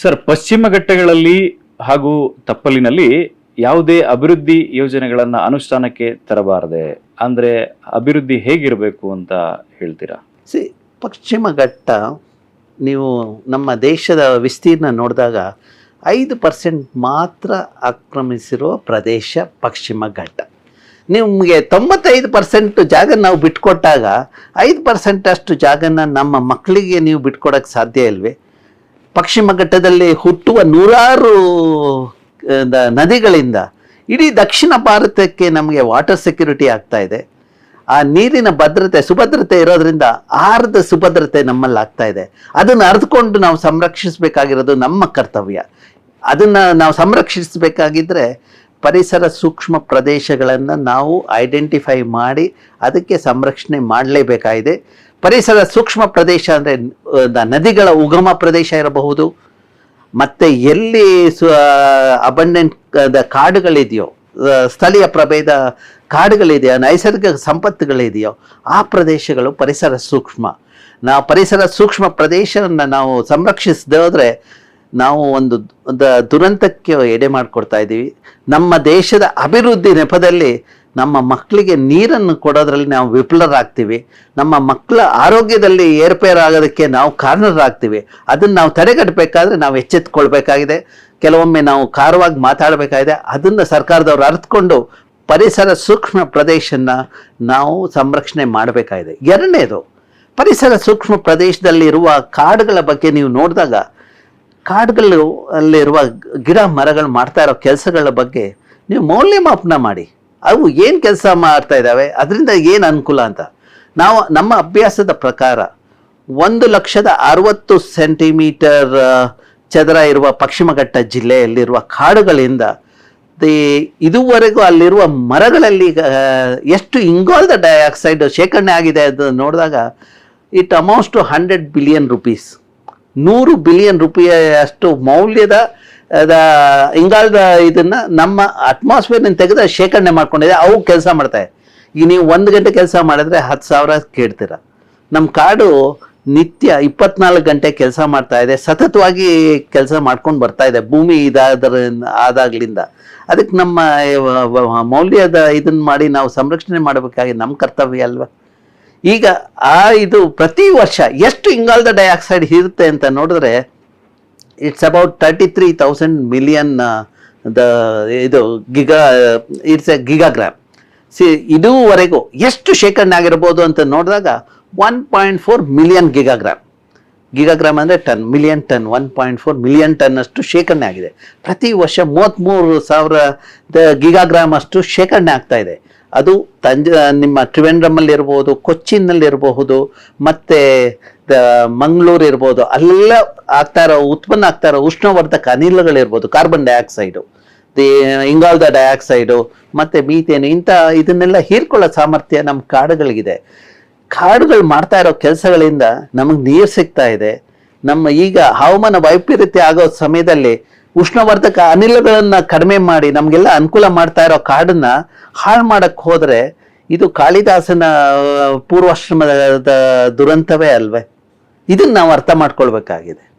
Sir, ಪಶ್ಚಿಮ ಘಟ್ಟಗಳಲ್ಲಿ ಹಾಗೂ ತಪ್ಪಲಿನಲ್ಲಿ ಯಾವುದೇ ಅಭಿವೃದ್ಧಿ ಯೋಜನೆಗಳನ್ನು ಅನುಷ್ಠಾನಕ್ಕೆ ತರಬಾರದೆ, ಅಂದರೆ ಅಭಿವೃದ್ಧಿ ಹೇಗಿರಬೇಕು ಅಂತ ಹೇಳ್ತೀರಾ? ಸಿ, ಪಶ್ಚಿಮ ಘಟ್ಟ, ನೀವು ನಮ್ಮ ದೇಶದ ವಿಸ್ತೀರ್ಣ ನೋಡಿದಾಗ ಐದು ಪರ್ಸೆಂಟ್ ಮಾತ್ರ ಆಕ್ರಮಿಸಿರುವ ಪ್ರದೇಶ ಪಶ್ಚಿಮ ಘಟ್ಟ. ನಿಮಗೆ ತೊಂಬತ್ತೈದು ಪರ್ಸೆಂಟ್ ಜಾಗ ನಾವು ಬಿಟ್ಕೊಟ್ಟಾಗ ಐದು ಪರ್ಸೆಂಟ್ ಅಷ್ಟು ಜಾಗನ ನಮ್ಮ ಮಕ್ಕಳಿಗೆ ನೀವು ಬಿಟ್ಕೊಡೋಕ್ಕೆ ಸಾಧ್ಯ ಇಲ್ವೇ? ಪಶ್ಚಿಮ ಘಟ್ಟದಲ್ಲಿ ಹುಟ್ಟುವ ನೂರಾರು ನದಿಗಳಿಂದ ಇಡೀ ದಕ್ಷಿಣ ಭಾರತಕ್ಕೆ ನಮಗೆ ವಾಟರ್ ಸೆಕ್ಯೂರಿಟಿ ಆಗ್ತಾ ಇದೆ. ಆ ನೀರಿನ ಭದ್ರತೆ, ಸುಭದ್ರತೆ ಇರೋದ್ರಿಂದ ಆಹಾರದ ಸುಭದ್ರತೆ ನಮ್ಮಲ್ಲಿ ಆಗ್ತಾ ಇದೆ. ಅದನ್ನು ಅರಿತುಕೊಂಡು ನಾವು ಸಂರಕ್ಷಿಸಬೇಕಾಗಿರೋದು ನಮ್ಮ ಕರ್ತವ್ಯ. ಅದನ್ನು ನಾವು ಸಂರಕ್ಷಿಸಬೇಕಾಗಿದ್ದರೆ ಪರಿಸರ ಸೂಕ್ಷ್ಮ ಪ್ರದೇಶಗಳನ್ನು ನಾವು ಐಡೆಂಟಿಫೈ ಮಾಡಿ ಅದಕ್ಕೆ ಸಂರಕ್ಷಣೆ ಮಾಡಲೇಬೇಕಾಗಿದೆ. ಪರಿಸರ ಸೂಕ್ಷ್ಮ ಪ್ರದೇಶ ಅಂದರೆ ನದಿಗಳ ಉಗಮ ಪ್ರದೇಶ ಇರಬಹುದು. ಮತ್ತು ಎಲ್ಲಿ ಅಬಂಡೆಂಟ್ ಕಾಡುಗಳಿದೆಯೋ ಸ್ಥಳೀಯ ಪ್ರಭೇದ ಕಾಡುಗಳಿದೆಯೋ, ನೈಸರ್ಗಿಕ ಸಂಪತ್ತುಗಳಿದೆಯೋ, ಆ ಪ್ರದೇಶಗಳು ಪರಿಸರ ಸೂಕ್ಷ್ಮ. ನಾವು ಪರಿಸರ ಸೂಕ್ಷ್ಮ ಪ್ರದೇಶವನ್ನು ನಾವು ಸಂರಕ್ಷಿಸದೆ ಹೋದರೆ ನಾವು ಒಂದು ದುರಂತಕ್ಕೆ ಎಡೆ ಮಾಡಿಕೊಡ್ತಾ ಇದ್ದೀವಿ. ನಮ್ಮ ದೇಶದ ಅಭಿವೃದ್ಧಿ ನೆಪದಲ್ಲಿ ನಮ್ಮ ಮಕ್ಕಳಿಗೆ ನೀರನ್ನು ಕೊಡೋದ್ರಲ್ಲಿ ನಾವು ವಿಫಲರಾಗ್ತೀವಿ. ನಮ್ಮ ಮಕ್ಕಳ ಆರೋಗ್ಯದಲ್ಲಿ ಏರ್ಪೇರಾಗೋದಕ್ಕೆ ನಾವು ಕಾರಣರಾಗ್ತೀವಿ. ಅದನ್ನು ನಾವು ತಡೆಗಟ್ಟಬೇಕಾದ್ರೆ ನಾವು ಎಚ್ಚೆತ್ಕೊಳ್ಬೇಕಾಗಿದೆ. ಕೆಲವೊಮ್ಮೆ ನಾವು ಖಾರವಾಗಿ ಮಾತಾಡಬೇಕಾಗಿದೆ. ಅದನ್ನು ಸರ್ಕಾರದವರು ಅರ್ಥಕೊಂಡು ಪರಿಸರ ಸೂಕ್ಷ್ಮ ಪ್ರದೇಶನ ನಾವು ಸಂರಕ್ಷಣೆ ಮಾಡಬೇಕಾಗಿದೆ. ಎರಡನೇದು, ಪರಿಸರ ಸೂಕ್ಷ್ಮ ಪ್ರದೇಶದಲ್ಲಿರುವ ಕಾಡುಗಳ ಬಗ್ಗೆ ನೀವು ನೋಡಿದಾಗ ಕಾಡುಗಳು ಅಲ್ಲಿರುವ ಗಿಡ ಮರಗಳು ಮಾಡ್ತಾ ಇರೋ ಕೆಲಸಗಳ ಬಗ್ಗೆ ನೀವು ಮೌಲ್ಯಮಾಪನ ಮಾಡಿ. ಅವು ಏನು ಕೆಲಸ ಮಾಡ್ತಾ ಇದ್ದಾವೆ ಅದರಿಂದ ಏನು ಅನುಕೂಲ ಅಂತ? ನಾವು ನಮ್ಮ ಅಭ್ಯಾಸದ ಪ್ರಕಾರ ಒಂದು ಲಕ್ಷದ ಅರವತ್ತು ಸೆಂಟಿಮೀಟರ್ ಚದರ ಇರುವ ಪಶ್ಚಿಮಘಟ್ಟ ಜಿಲ್ಲೆಯಲ್ಲಿರುವ ಕಾಡುಗಳಿಂದ ಇದುವರೆಗೂ ಅಲ್ಲಿರುವ ಮರಗಳಲ್ಲಿ ಎಷ್ಟು ಇಂಗಾಲದ ಡೈಆಕ್ಸೈಡ್ ಶೇಖರಣೆ ಆಗಿದೆ ಅದು ನೋಡಿದಾಗ it amounts to hundred billion rupees. ನೂರು ಬಿಲಿಯನ್ ರುಪಿಯಷ್ಟು ಮೌಲ್ಯದ ಇಂಗಾಲದ ಇದನ್ನ ನಮ್ಮ ಅಟ್ಮಾಸ್ಫಿಯರ್ನಿಂದ ತೆಗೆದು ಶೇಖರಣೆ ಮಾಡ್ಕೊಂಡಿದೆ. ಅವು ಕೆಲಸ ಮಾಡ್ತಾವೆ ಈಗ ನೀವು ಒಂದು ಗಂಟೆ ಕೆಲಸ ಮಾಡಿದ್ರೆ ಹತ್ತು ಸಾವಿರ ಕೇಳ್ತೀರ. ನಮ್ಮ ಕಾಡು ನಿತ್ಯ ಇಪ್ಪತ್ನಾಲ್ಕು ಗಂಟೆ ಕೆಲಸ ಮಾಡ್ತಾ ಇದೆ. ಸತತವಾಗಿ ಕೆಲಸ ಮಾಡ್ಕೊಂಡು ಬರ್ತಾ ಇದೆ. ಭೂಮಿ ಇದಾದ್ರ, ಆದಾಗ್ಲಿಂದ. ಅದಕ್ಕೆ ನಮ್ಮ ಮೌಲ್ಯದ ಇದನ್ನ ಮಾಡಿ ನಾವು ಸಂರಕ್ಷಣೆ ಮಾಡಬೇಕಾಗಿ ನಮ್ಮ ಕರ್ತವ್ಯ ಅಲ್ವಾ? ಈಗ ಆ ಇದು ಪ್ರತಿ ವರ್ಷ ಎಷ್ಟು ಇಂಗಾಲದ ಡೈಆಕ್ಸೈಡ್ ಇರುತ್ತೆ ಅಂತ ನೋಡಿದ್ರೆ it's about thirty three thousand million the ಇದು giga it's a gigagram C ಇದುವರೆಗೂ ಎಷ್ಟು ಶೇಖರಣೆ ಆಗಿರ್ಬೋದು ಅಂತ ನೋಡಿದಾಗ one point four million gigagram gigagram ಅಂದರೆ ton million ton one point four million ton ಅಷ್ಟು ಶೇಖರಣೆ ಆಗಿದೆ. ಪ್ರತಿ ವರ್ಷ ಮೂವತ್ತ್ಮೂರು ಸಾವಿರ, ದ ಗಿಗಾಗ್ರಾಮ್ ಅಷ್ಟು ಶೇಖರಣೆ ಆಗ್ತಾ ಇದೆ. ಅದು ತಂಜ ನಿಮ್ಮ ಟ್ರಿವೆಂಡ್ರಮಲ್ಲಿ ಇರ್ಬೋದು, ಕೊಚ್ಚಿನಲ್ಲಿ ಇರಬಹುದು ಮತ್ತು ಮಂಗಳೂರು ಇರ್ಬೋದು, ಅಲ್ಲೆಲ್ಲ ಆಗ್ತಾ ಇರೋ, ಉತ್ಪನ್ನ ಆಗ್ತಾ ಇರೋ ಉಷ್ಣವರ್ಧಕ ಅನಿಲಗಳಿರ್ಬೋದು ಕಾರ್ಬನ್ ಡೈಆಕ್ಸೈಡು ದಿ, ಇಂಗಾಲದ ಡೈಆಕ್ಸೈಡು ಮತ್ತು ಮೀಥೇನು ಇಂಥ ಇದನ್ನೆಲ್ಲ ಹೀರ್ಕೊಳ್ಳೋ ಸಾಮರ್ಥ್ಯ ನಮ್ಮ ಕಾಡುಗಳಿಗಿದೆ. ಕಾಡುಗಳು ಮಾಡ್ತಾ ಇರೋ ಕೆಲಸಗಳಿಂದ ನಮಗೆ ನೀರು ಸಿಗ್ತಾ ಇದೆ. ನಮ್ಮ ಈಗ ಹವಾಮಾನ ವೈಪರೀತ್ಯ ಆಗೋ ಸಮಯದಲ್ಲಿ ಉಷ್ಣವರ್ಧಕ ಅನಿಲಗಳನ್ನ ಕಡಿಮೆ ಮಾಡಿ ನಮಗೆಲ್ಲ ಅನುಕೂಲ ಮಾಡ್ತಾ ಇರೋ ಕಾಡನ್ನ ಹಾಳು ಮಾಡಕ್ ಹೋದ್ರೆ ಇದು ಕಾಳಿದಾಸನ ಪೂರ್ವಾಶ್ರಮದ ದುರಂತವೇ ಅಲ್ವೇ? ಇದನ್ನ ನಾವು ಅರ್ಥ ಮಾಡ್ಕೊಳ್ಬೇಕಾಗಿದೆ.